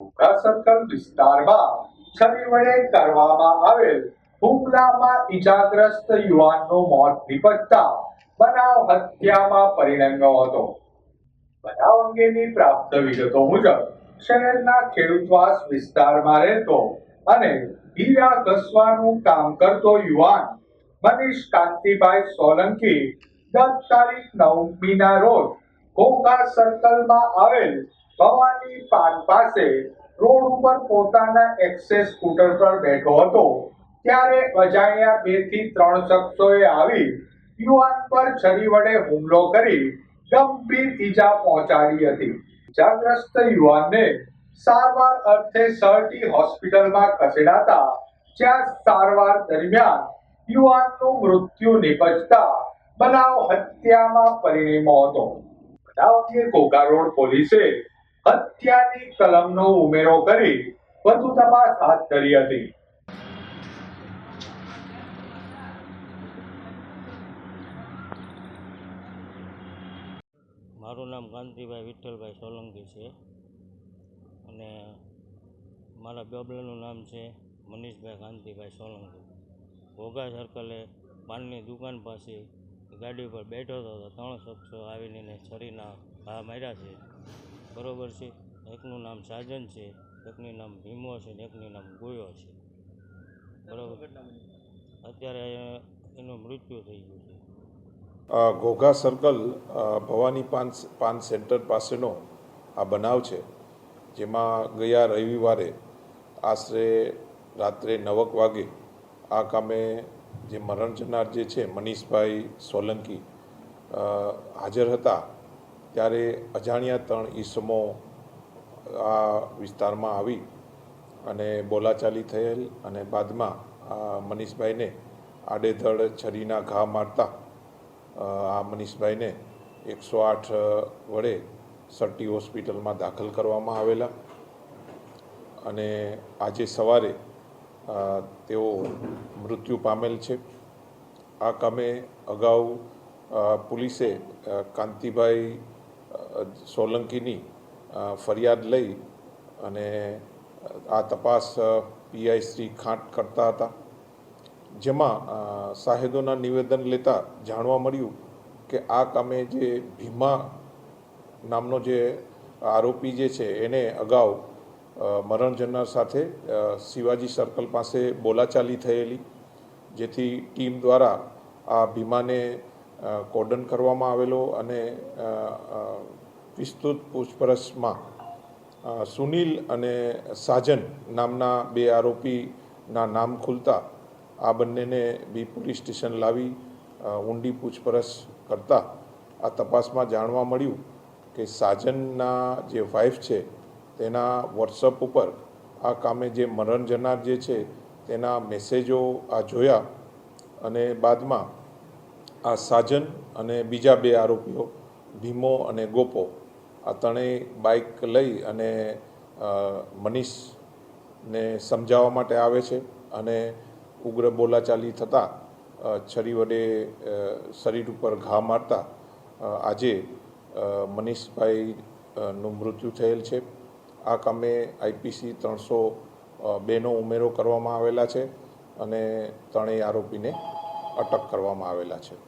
Ghogha circle વિસ્તારમાં છરી વડે કરવામાં આવેલ હુમલામાં ઈજાગ્રસ્ત યુવાનનું મોત નિપજતા બનાવ હત્યામાં પરિણમ્યો હતો. બનાવ અંગેની પ્રાપ્ત વિગતો મુજબ, શહેરના ખેડૂતવાસ વિસ્તારમાં રહેતો અને હીરા ઘસવાનું કામ કરતો યુવાન મનીષ કાંતિભાઈ સોલંકી દસ તારીખ નવમીના રોજ ઘોઘા સર્કલમાં આવેલ ભવાની પાન પાસે રોડ ઉપર પોતાના એક્સેસ સ્કૂટર પર બેઠો હતો. ત્યારે અજાણ્યા બેથી ત્રણ શખ્સોએ આવી યુવાન પર છરી વડે હુમલો કરી ગંભીર ઈજા પહોંચાડી હતી. ઇજાગ્રસ્ત યુવાનને સારવાર અર્થે સરટી હોસ્પિટલમાં ખસેડાતા જ્યાં સારવાર દરમિયાન યુવાનનું મૃત્યુ નિપજતા બનાવ હત્યામાં પરિણમ્યો હતો. બનાવ અંગે ઘોઘા રોડ પોલીસે હત્યાની કલમનો ઉમેરો કરી વધુ તપાસ હાથ ધરી હતી. મારું નામ કાંતિભાઈ વિઠ્ઠલભાઈ સોલંકી છે અને મારા બબલાનું નામ છે મનીષભાઈ કાંતિભાઈ સોલંકી. ઘોઘા સર્કલે પાનની દુકાન પાસે ગાડી પર બેઠો હતો ત્રણ શખ્સો આવીને છરીના ઘા માર્યા છે. બરોબર છે? એકનું નામ સાજન છે, એકનું નામ ભીમો છે ને એકનું નામ ગોયો છે. બરાબર? અત્યારે એનું મૃત્યુ થઈ ગયું છે. ઘોઘા સર્કલ ભવાની પાન પાન સેન્ટર પાસેનો આ બનાવ છે, જેમાં ગયા રવિવારે આશરે રાત્રે નવક વાગે આ કામે જે મરણ જનાર જે છે, મનીષભાઈ સોલંકી હાજર હતા. ત્યારે અજાણ્યા ત્રણ ઈસમો આ વિસ્તારમાં આવી અને બોલાચાલી થયેલ અને બાદમાં મનીષભાઈને આડેધડ છરીના ઘા મારતા આ મનીષભાઈને એકસો આઠ વડે સટી હોસ્પિટલમાં દાખલ કરવામાં આવેલા. અને આજે સવારે તેઓ મૃત્યુ પામેલ છે. આ કામે અગાઉ પોલીસે કાંતિભાઈ સોલંકીની ફરિયાદ લઈ અને આ તપાસ પીઆઈ શ્રી ખાંટ કરતા હતા. જેમાં સાહેદોના નિવેદન લેતા જાણવા મળ્યું કે આ કામે જે ભીમા નામનો જે આરોપી જે છે, એને અગાઉ મરણ જનાર સાથે શિવાજી સર્કલ પાસે બોલાચાલી થયેલી, જેથી ટીમ દ્વારા આ ભીમાને કોર્ડન કરવામાં આવેલો અને વિસ્તૃત પૂછપરછમાં સુનિલ અને સાજન નામના બે આરોપીના નામ ખુલતા આ બંનેને બી પોલીસ સ્ટેશન લાવી ઊંડી પૂછપરછ કરતા આ તપાસમાં જાણવા મળ્યું કે સાજનના જે વાઇફ છે, તેના વોટ્સઅપ ઉપર આ કામે જે મરણ જનાર જે છે, તેના મેસેજો આ જોયા અને બાદમાં આ સાજન અને બીજા બે આરોપીઓ, ભીમો અને ગોપો આ ત્રણેય બાઇક લઈ અને મનીષને સમજાવવા માટે આવે છે અને ઉગ્ર બોલાચાલી થતાં છરી વડે શરીર ઉપર ઘા મારતા આજે મનીષભાઈનું મૃત્યુ થયેલ છે. આ કામે આઈપીસી ત્રણસો બેનો ઉમેરો કરવામાં આવેલા છે અને ત્રણેય આરોપીને અટક કરવામાં આવેલા છે.